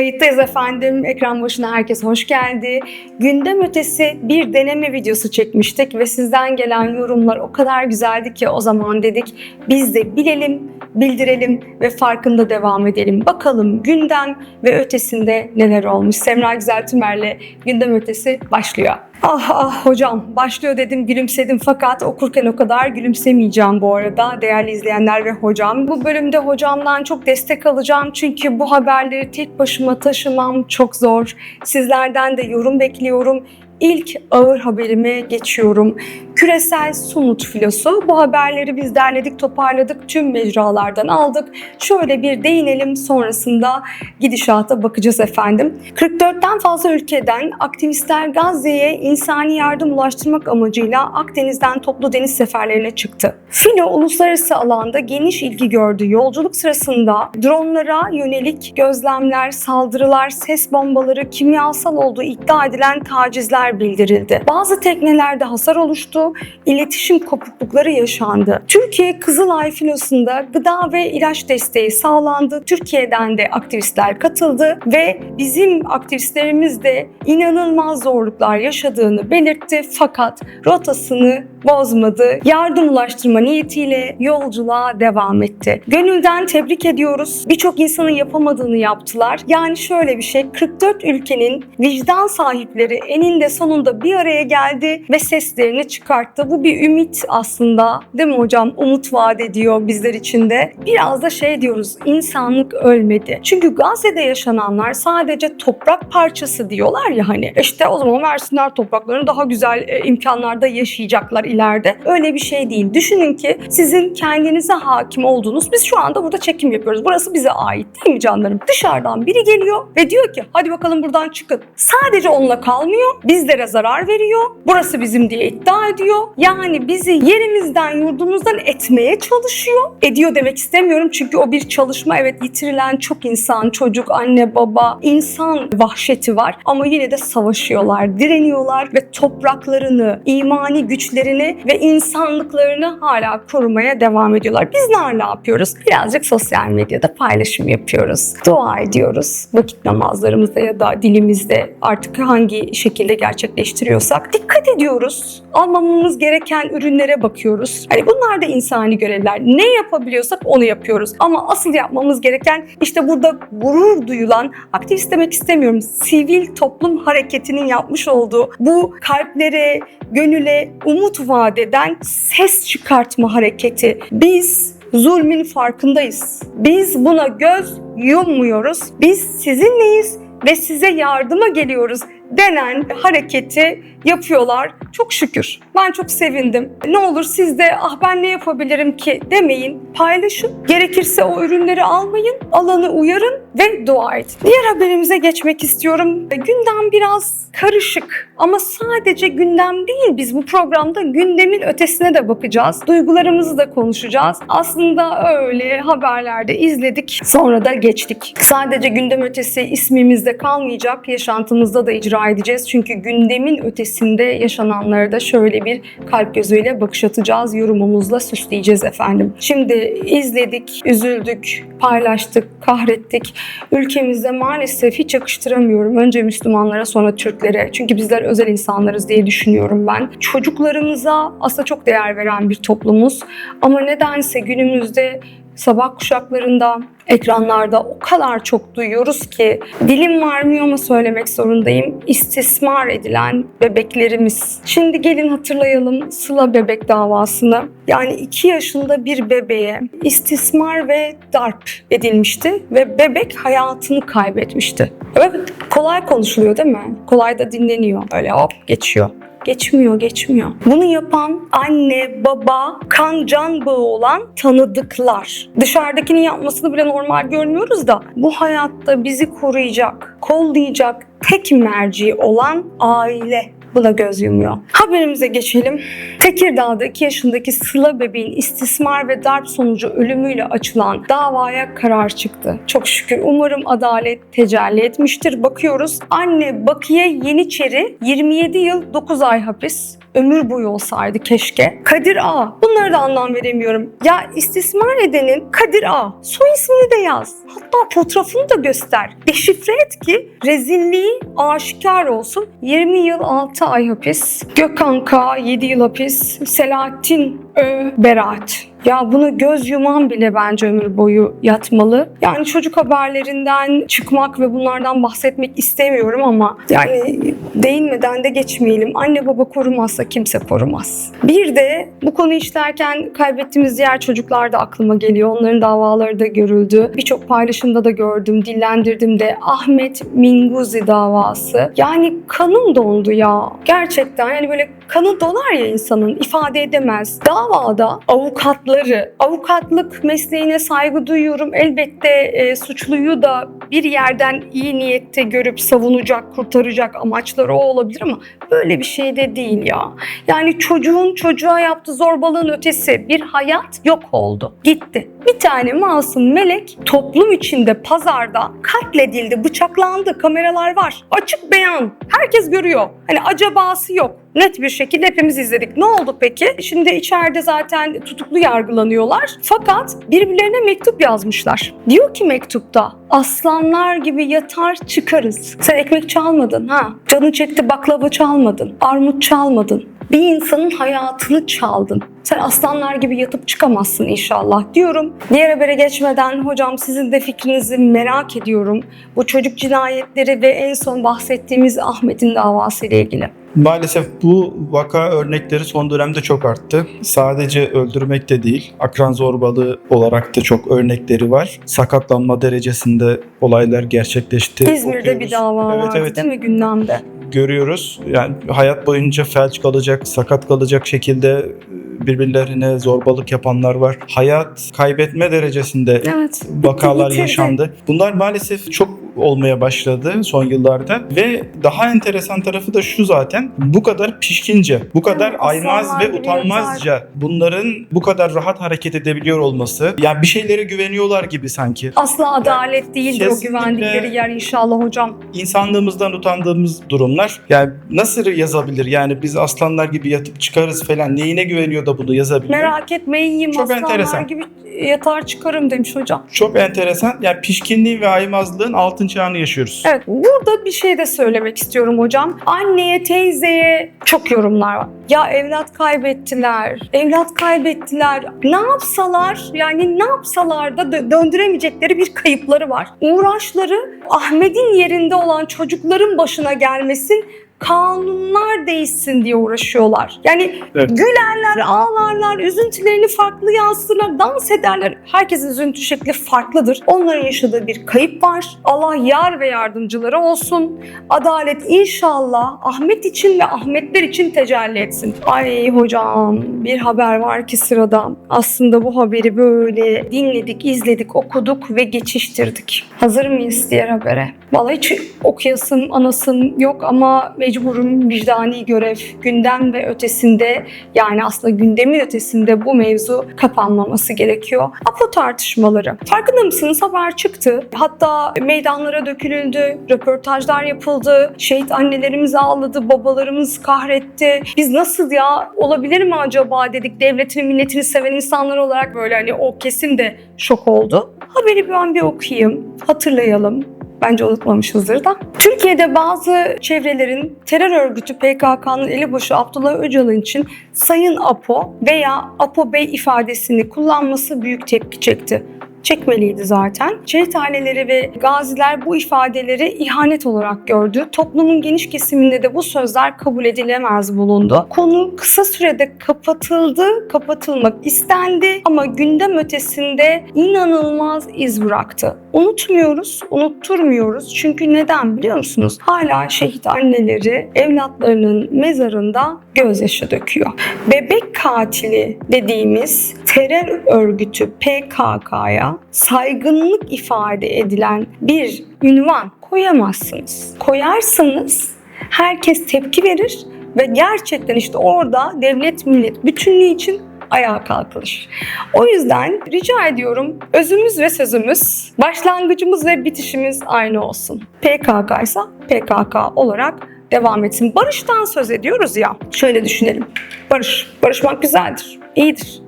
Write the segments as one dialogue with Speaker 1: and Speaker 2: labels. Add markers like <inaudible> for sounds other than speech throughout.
Speaker 1: Kayıttayız efendim. Ekran başına herkes hoş geldi. Gündem ötesi bir deneme videosu çekmiştik ve sizden gelen yorumlar o kadar güzeldi ki o zaman dedik biz de bilelim, bildirelim ve farkında devam edelim. Bakalım gündem ve ötesinde neler olmuş. Semra Güzel Tümer'le gündem ötesi başlıyor. Ah ah hocam başlıyor dedim gülümsedim fakat okurken o kadar gülümsemeyeceğim bu arada değerli izleyenler ve hocam. Bu bölümde hocamdan çok destek alacağım çünkü bu haberleri tek başıma taşımam çok zor. Sizlerden de yorum bekliyorum. İlk ağır haberime geçiyorum. Küresel Sumut filosu. Bu haberleri biz derledik, toparladık, tüm mecralardan aldık. Şöyle bir değinelim sonrasında gidişata bakacağız efendim. 44'ten fazla ülkeden aktivistler Gazze'ye insani yardım ulaştırmak amacıyla Akdeniz'den toplu deniz seferlerine çıktı. Filo uluslararası alanda geniş ilgi gördü. Yolculuk sırasında dronlara yönelik gözlemler, saldırılar, ses bombaları, kimyasal olduğu iddia edilen tacizler bildirildi. Bazı teknelerde hasar oluştu, iletişim kopuklukları yaşandı. Türkiye Kızılay filosunda gıda ve ilaç desteği sağlandı. Türkiye'den de aktivistler katıldı ve bizim aktivistlerimiz de inanılmaz zorluklar yaşadığını belirtti fakat rotasını bozmadı. Yardım ulaştırma niyetiyle yolculuğa devam etti. Gönülden tebrik ediyoruz. Birçok insanın yapamadığını yaptılar. Yani şöyle bir şey 44 ülkenin vicdan sahipleri eninde sonunda bir araya geldi ve seslerini çıkarttı. Bu bir ümit aslında. Değil mi hocam? Umut vaat ediyor bizler için de. Biraz da şey diyoruz. insanlık ölmedi. Çünkü Gazze'de yaşananlar sadece toprak parçası diyorlar ya hani. İşte o zaman versinler topraklarını daha güzel e, imkanlarda yaşayacaklar ileride. Öyle bir şey değil. Düşünün ki sizin kendinize hakim olduğunuz biz şu anda burada çekim yapıyoruz. Burası bize ait değil mi canlarım? Dışarıdan biri geliyor ve diyor ki hadi bakalım buradan çıkın. Sadece onunla kalmıyor. Bizlere zarar veriyor. Burası bizim diye iddia ediyor. Yani bizi yerimizden yurdumuzdan etmeye çalışıyor. Ediyor demek istemiyorum çünkü o bir çalışma. Evet yitirilen çok insan, çocuk, anne, baba, insan vahşeti var. Ama yine de savaşıyorlar, direniyorlar ve topraklarını, imani güçlerini ve insanlıklarını hala korumaya devam ediyorlar. Bizler ne yapıyoruz? Birazcık sosyal medyada paylaşım yapıyoruz. Dua ediyoruz. Vakit namazlarımızda ya da dilimizde artık hangi şekilde gerçekleştiriyorsak dikkat ediyoruz. Almamamız gereken ürünlere bakıyoruz. Hani bunlar da insani görevler. Ne yapabiliyorsak onu yapıyoruz. Ama asıl yapmamız gereken işte burada gurur duyulan, aktivist demek istemiyorum, sivil toplum hareketinin yapmış olduğu bu kalplere, gönüle umut vaat eden ses çıkartma hareketi. Biz zulmün farkındayız. Biz buna göz yummuyoruz. Biz sizinleyiz ve size yardıma geliyoruz denen hareketi yapıyorlar. Çok şükür. Ben çok sevindim. Ne olur siz de ah ben ne yapabilirim ki demeyin. Paylaşın. Gerekirse o ürünleri almayın. Alanı uyarın ve dua edin. Diğer haberimize geçmek istiyorum. Gündem biraz karışık ama sadece gündem değil. Biz bu programda gündemin ötesine de bakacağız. Duygularımızı da konuşacağız. Aslında öyle haberlerde izledik. Sonra da geçtik. Sadece gündem ötesi ismimizde kalmayacak. Yaşantımızda da icra edeceğiz. Çünkü gündemin ötesinde yaşananları da şöyle bir kalp gözüyle bakış atacağız. Yorumumuzla süsleyeceğiz efendim. Şimdi izledik, üzüldük, paylaştık, kahrettik. Ülkemizde maalesef hiç yakıştıramıyorum. Önce Müslümanlara sonra Türklere. Çünkü bizler özel insanlarız diye düşünüyorum ben. Çocuklarımıza aslında çok değer veren bir toplumuz. Ama nedense günümüzde sabah kuşaklarında, ekranlarda o kadar çok duyuyoruz ki dilim varmıyor ama söylemek zorundayım. İstismar edilen bebeklerimiz. Şimdi gelin hatırlayalım Sıla bebek davasını. Yani 2 yaşında bir bebeğe istismar ve darp edilmişti ve bebek hayatını kaybetmişti. Evet, kolay konuşuluyor değil mi? Kolay da dinleniyor. Öyle hop geçiyor. Geçmiyor, geçmiyor. Bunu yapan anne, baba, kan can bağı olan tanıdıklar. Dışarıdakinin yapmasını bile normal görmüyoruz da bu hayatta bizi koruyacak, kollayacak tek merci olan aile. Buna göz yumuyor. Haberimize geçelim. Tekirdağ'da 2 yaşındaki Sıla bebeğin istismar ve darp sonucu ölümüyle açılan davaya karar çıktı. Çok şükür umarım adalet tecelli etmiştir. Bakıyoruz anne Bakiye Yeniçeri 27 yıl 9 ay hapis ömür boyu olsaydı keşke. Kadir A. Bunları da anlam veremiyorum. Ya istismar edenin Kadir A. Soy ismini de yaz. Hatta fotoğrafını da göster. Deşifre et ki rezilliği aşikar olsun. 20 yıl 6 ay hapis. Gökhan K. 7 yıl hapis. Selahattin Ö. Beraat. Ya bunu göz yuman bile bence ömür boyu yatmalı. Yani çocuk haberlerinden çıkmak ve bunlardan bahsetmek istemiyorum ama yani değinmeden de geçmeyelim. Anne baba korumazsa kimse korumaz. Bir de bu konuyu işlerken kaybettiğimiz diğer çocuklar da aklıma geliyor. Onların davaları da görüldü. Birçok paylaşımda da gördüm, dillendirdim de Ahmet Minguzi davası. Yani kanım dondu ya. Gerçekten yani böyle kanı donar ya insanın ifade edemez. Davada avukatları, avukatlık mesleğine saygı duyuyorum. Elbette e, suçluyu da bir yerden iyi niyette görüp savunacak, kurtaracak amaçları o olabilir ama böyle bir şey de değil ya. Yani çocuğun çocuğa yaptığı zorbalığın ötesi bir hayat yok oldu. Gitti. Bir tane masum melek toplum içinde pazarda katledildi, bıçaklandı. Kameralar var. Açık beyan. Herkes görüyor. Hani acabası yok. Net bir şekilde hepimiz izledik. Ne oldu peki? Şimdi içeride zaten tutuklu yargılanıyorlar. Fakat birbirlerine mektup yazmışlar. Diyor ki mektupta aslanlar gibi yatar çıkarız. Sen ekmek çalmadın ha. Canın çekti baklava çalmadın. Armut çalmadın. Bir insanın hayatını çaldın. Sen aslanlar gibi yatıp çıkamazsın inşallah diyorum. Diğer habere geçmeden hocam sizin de fikrinizi merak ediyorum. Bu çocuk cinayetleri ve en son bahsettiğimiz Ahmet'in davası ile ilgili.
Speaker 2: Maalesef bu vaka örnekleri son dönemde çok arttı. Sadece öldürmek de değil, akran zorbalığı olarak da çok örnekleri var. Sakatlanma derecesinde olaylar gerçekleşti.
Speaker 1: İzmir'de
Speaker 2: Okuyoruz.
Speaker 1: bir dava
Speaker 2: Evet,
Speaker 1: vardı
Speaker 2: evet.
Speaker 1: değil mi gündemde?
Speaker 2: Görüyoruz. Yani hayat boyunca felç kalacak, sakat kalacak şekilde e, birbirlerine zorbalık yapanlar var. Hayat kaybetme derecesinde
Speaker 1: Evet.
Speaker 2: vakalar yaşandı. Bunlar maalesef çok olmaya başladı son yıllarda ve daha enteresan tarafı da şu zaten bu kadar pişkince, bu kadar
Speaker 1: Evet,
Speaker 2: aymaz ve utanmazca bunların bu kadar rahat hareket edebiliyor olması. Ya bir şeylere güveniyorlar gibi sanki.
Speaker 1: Asla adalet değildir o güvendikleri yer inşallah hocam.
Speaker 2: İnsanlığımızdan utandığımız durumlar. Yani nasıl yazabilir? Yani biz aslanlar gibi yatıp çıkarız falan. Neyine güveniyor da bunu yazabilir?
Speaker 1: Merak etmeyin
Speaker 2: Çok
Speaker 1: aslanlar
Speaker 2: enteresan.
Speaker 1: gibi yatar çıkarım demiş hocam.
Speaker 2: Çok enteresan. Yani pişkinliğin ve aymazlığın altın çağını yaşıyoruz.
Speaker 1: Evet burada bir şey de söylemek istiyorum hocam. Anneye, teyzeye çok yorumlar var. Ya evlat kaybettiler, evlat kaybettiler. Ne yapsalar yani ne yapsalar da dö- döndüremeyecekleri bir kayıpları var. Uğraşları Ahmet'in yerinde olan çocukların başına gelmesin kanunlar değişsin diye uğraşıyorlar. Yani
Speaker 2: Evet.
Speaker 1: gülerler, ağlarlar, üzüntülerini farklı yansıtırlar, dans ederler. Herkesin üzüntü şekli farklıdır. Onların yaşadığı bir kayıp var. Allah yar ve yardımcıları olsun. Adalet inşallah Ahmet için ve Ahmetler için tecelli etsin. Ay hocam bir haber var ki sırada. Aslında bu haberi böyle dinledik, izledik, okuduk ve geçiştirdik. Hazır mıyız diğer habere? Vallahi hiç okuyasım, anasım yok ama mecburum vicdani görev. Gündem ve ötesinde yani aslında gündemin ötesinde bu mevzu kapanmaması gerekiyor. Apo tartışmaları. Farkında mısınız? Haber çıktı. Hatta meydanlara dökülüldü, röportajlar yapıldı. Şehit annelerimiz ağladı, babalarımız kahretti. Biz nasıl ya olabilir mi acaba dedik devletini milletini seven insanlar olarak böyle hani o kesim de şok oldu. Haberi ben bir okuyayım, hatırlayalım. Bence unutmamışızdır da. Türkiye'de bazı çevrelerin terör örgütü PKK'nın elebaşı Abdullah Öcalan için Sayın Apo veya Apo Bey ifadesini kullanması büyük tepki çekti çekmeliydi zaten. Şehit aileleri ve gaziler bu ifadeleri ihanet olarak gördü. Toplumun geniş kesiminde de bu sözler kabul edilemez bulundu. Konu kısa sürede kapatıldı, kapatılmak istendi ama gündem ötesinde inanılmaz iz bıraktı. Unutmuyoruz, unutturmuyoruz. Çünkü neden biliyor musunuz? Hala şehit anneleri evlatlarının mezarında gözyaşı döküyor. Bebek katili dediğimiz terör örgütü PKK'ya saygınlık ifade edilen bir ünvan koyamazsınız. Koyarsanız herkes tepki verir ve gerçekten işte orada devlet millet bütünlüğü için ayağa kalkılır. O yüzden rica ediyorum özümüz ve sözümüz, başlangıcımız ve bitişimiz aynı olsun. PKK ise PKK olarak devam etsin. Barıştan söz ediyoruz ya. Şöyle düşünelim. Barış, barışmak güzeldir, iyidir.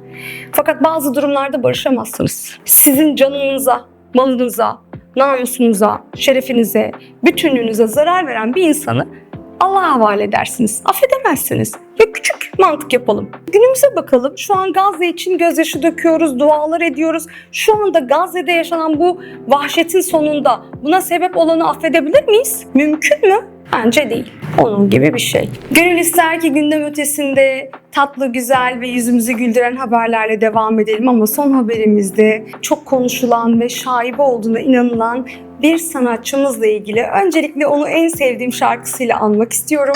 Speaker 1: Fakat bazı durumlarda barışamazsınız. Sizin canınıza, malınıza, namusunuza, şerefinize, bütünlüğünüze zarar veren bir insanı Allah'a havale edersiniz. Affedemezsiniz. Ve küçük mantık yapalım. Günümüze bakalım. Şu an Gazze için gözyaşı döküyoruz, dualar ediyoruz. Şu anda Gazze'de yaşanan bu vahşetin sonunda buna sebep olanı affedebilir miyiz? Mümkün mü? Bence değil. Onun gibi bir şey. Gönül ister ki gündem ötesinde tatlı, güzel ve yüzümüzü güldüren haberlerle devam edelim ama son haberimizde çok konuşulan ve şaibe olduğuna inanılan bir sanatçımızla ilgili. Öncelikle onu en sevdiğim şarkısıyla anmak istiyorum.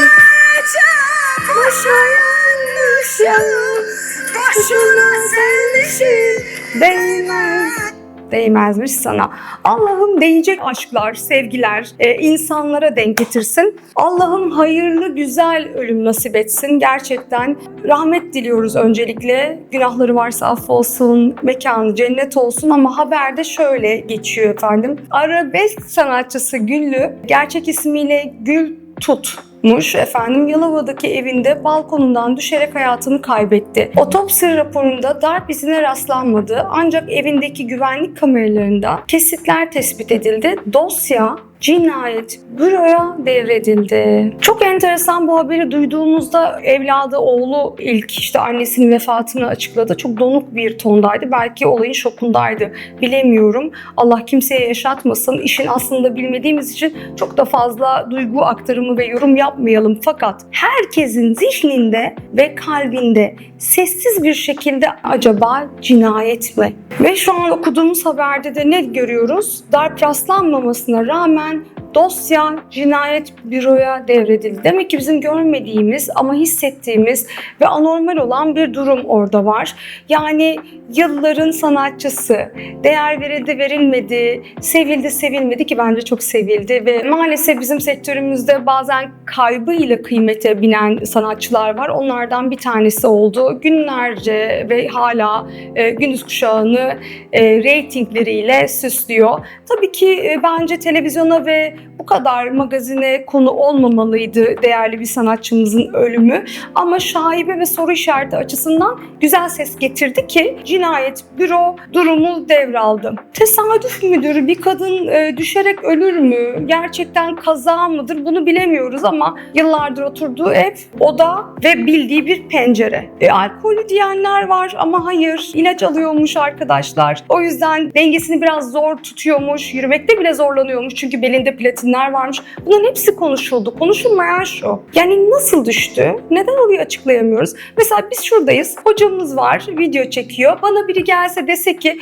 Speaker 1: Değmez. Değmezmiş sana. Allah'ım değecek aşklar, sevgiler e, insanlara denk getirsin. Allah'ım hayırlı, güzel ölüm nasip etsin. Gerçekten rahmet diliyoruz öncelikle. Günahları varsa affolsun, mekanı cennet olsun ama haberde şöyle geçiyor efendim. Arabesk sanatçısı Güllü, gerçek ismiyle Gül Tutmuş efendim Yalova'daki evinde balkonundan düşerek hayatını kaybetti. Otopsi raporunda darp izine rastlanmadı ancak evindeki güvenlik kameralarında kesitler tespit edildi. Dosya cinayet büroya devredildi. Çok enteresan bu haberi duyduğumuzda evladı oğlu ilk işte annesinin vefatını açıkladı. Çok donuk bir tondaydı. Belki olayın şokundaydı. Bilemiyorum. Allah kimseye yaşatmasın. İşin aslında bilmediğimiz için çok da fazla duygu aktarımı ve yorum yapmayalım. Fakat herkesin zihninde ve kalbinde sessiz bir şekilde acaba cinayet mi? Ve şu an okuduğumuz haberde de ne görüyoruz? Darp rastlanmamasına rağmen dosya cinayet büroya devredildi. Demek ki bizim görmediğimiz ama hissettiğimiz ve anormal olan bir durum orada var. Yani yılların sanatçısı, değer verildi verilmedi, sevildi sevilmedi ki bence çok sevildi ve maalesef bizim sektörümüzde bazen kaybı ile kıymete binen sanatçılar var. Onlardan bir tanesi oldu. Günlerce ve hala e, gündüz kuşağını e, reytingleriyle süslüyor. Tabii ki e, bence televizyona ve bu kadar magazine konu olmamalıydı değerli bir sanatçımızın ölümü. Ama şaibe ve soru işareti açısından güzel ses getirdi ki cinayet büro durumu devraldı. Tesadüf müdür? Bir kadın e, düşerek ölür mü? Gerçekten kaza mıdır? Bunu bilemiyoruz ama yıllardır oturduğu ev, oda ve bildiği bir pencere. E, alkolü diyenler var ama hayır. ilaç alıyormuş arkadaşlar. O yüzden dengesini biraz zor tutuyormuş. Yürümekte bile zorlanıyormuş çünkü belinde platinler varmış. Bunların hepsi konuşuldu. Konuşulmayan şu. Yani nasıl düştü? Neden orayı açıklayamıyoruz? Mesela biz şuradayız. Hocamız var. Video çekiyor. Bana biri gelse dese ki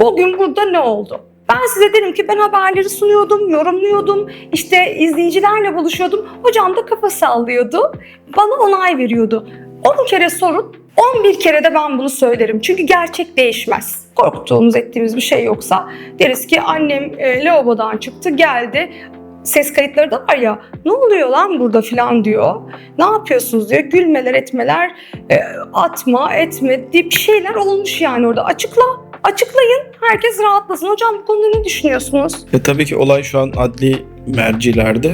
Speaker 1: bugün burada ne oldu? Ben size derim ki ben haberleri sunuyordum, yorumluyordum, işte izleyicilerle buluşuyordum. Hocam da kafa sallıyordu. Bana onay veriyordu. 10 kere sorun, 11 kere de ben bunu söylerim. Çünkü gerçek değişmez. Korktuğumuz ettiğimiz bir şey yoksa deriz ki annem e, lavabodan çıktı geldi ses kayıtları da var ya ne oluyor lan burada filan diyor. Ne yapıyorsunuz diyor. Gülmeler etmeler e, atma etme diye bir şeyler olmuş yani orada. Açıkla açıklayın herkes rahatlasın. Hocam bu konuda ne düşünüyorsunuz?
Speaker 2: E tabii ki olay şu an adli mercilerde.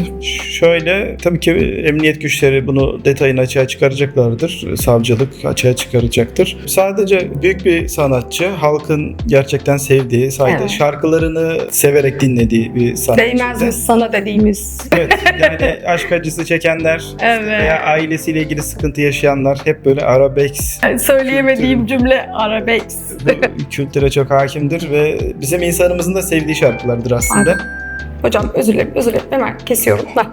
Speaker 2: Şöyle tabii ki emniyet güçleri bunu detayını açığa çıkaracaklardır. Savcılık açığa çıkaracaktır. Sadece büyük bir sanatçı, halkın gerçekten sevdiği, saydığı
Speaker 1: Evet.
Speaker 2: şarkılarını severek dinlediği bir sanatçı.
Speaker 1: Değmez mi sana dediğimiz?
Speaker 2: Evet yani <laughs> aşk acısı çekenler
Speaker 1: Evet.
Speaker 2: veya ailesiyle ilgili sıkıntı yaşayanlar hep böyle arabesk
Speaker 1: Söyleyemediğim cümle arabesk. <laughs>
Speaker 2: bu kültüre çok hakimdir ve bizim insanımızın da sevdiği şarkılardır aslında.
Speaker 1: Hocam özür dilerim, özür dilerim. Hemen kesiyorum. Ben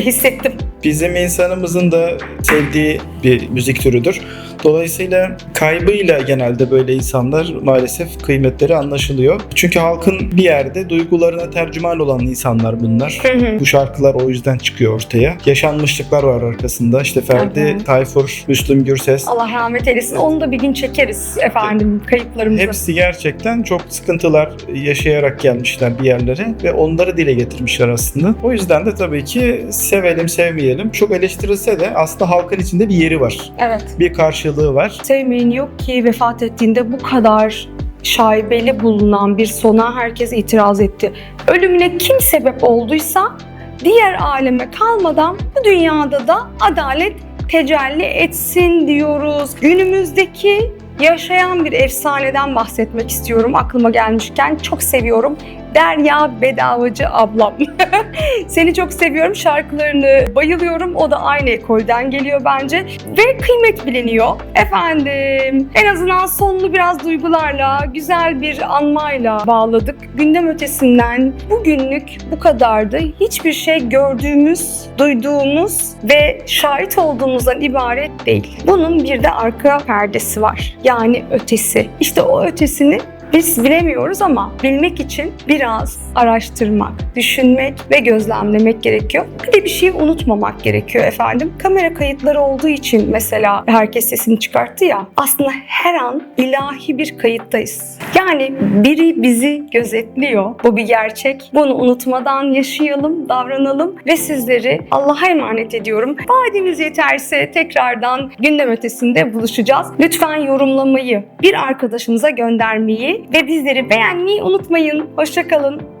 Speaker 1: hissettim.
Speaker 2: Bizim insanımızın da sevdiği bir müzik türüdür. Dolayısıyla kaybıyla genelde böyle insanlar maalesef kıymetleri anlaşılıyor. Çünkü halkın bir yerde duygularına tercüman olan insanlar bunlar.
Speaker 1: Hı hı.
Speaker 2: Bu şarkılar o yüzden çıkıyor ortaya. Yaşanmışlıklar var arkasında. İşte Ferdi. Tayfur, Müslüm Gürses.
Speaker 1: Allah rahmet eylesin. Onu da bir gün çekeriz efendim kayıplarımızı.
Speaker 2: Hepsi gerçekten çok sıkıntılar yaşayarak gelmişler bir yerlere ve onları dile getirmişler aslında. O yüzden de tabii ki sevelim sevmeyelim. Çok eleştirilse de aslında halkın içinde bir yeri var.
Speaker 1: Evet.
Speaker 2: Bir karşılığı var.
Speaker 1: Sevmeyin yok ki vefat ettiğinde bu kadar şaibeli bulunan bir sona herkes itiraz etti. Ölümüne kim sebep olduysa diğer aleme kalmadan bu dünyada da adalet tecelli etsin diyoruz. Günümüzdeki yaşayan bir efsaneden bahsetmek istiyorum aklıma gelmişken. Çok seviyorum. Derya Bedavacı ablam. <laughs> Seni çok seviyorum. Şarkılarını bayılıyorum. O da aynı ekolden geliyor bence. Ve kıymet biliniyor. Efendim en azından sonunu biraz duygularla, güzel bir anmayla bağladık. Gündem ötesinden bugünlük bu kadardı. Hiçbir şey gördüğümüz, duyduğumuz ve şahit olduğumuzdan ibaret değil. Bunun bir de arka perdesi var. Yani ötesi. İşte o ötesini biz bilemiyoruz ama bilmek için biraz araştırmak, düşünmek ve gözlemlemek gerekiyor. Bir de bir şeyi unutmamak gerekiyor efendim. Kamera kayıtları olduğu için mesela herkes sesini çıkarttı ya. Aslında her an ilahi bir kayıttayız. Yani biri bizi gözetliyor. Bu bir gerçek. Bunu unutmadan yaşayalım, davranalım ve sizleri Allah'a emanet ediyorum. Vaadimiz yeterse tekrardan gündem ötesinde buluşacağız. Lütfen yorumlamayı, bir arkadaşınıza göndermeyi ve bizleri beğenmeyi unutmayın. Hoşçakalın.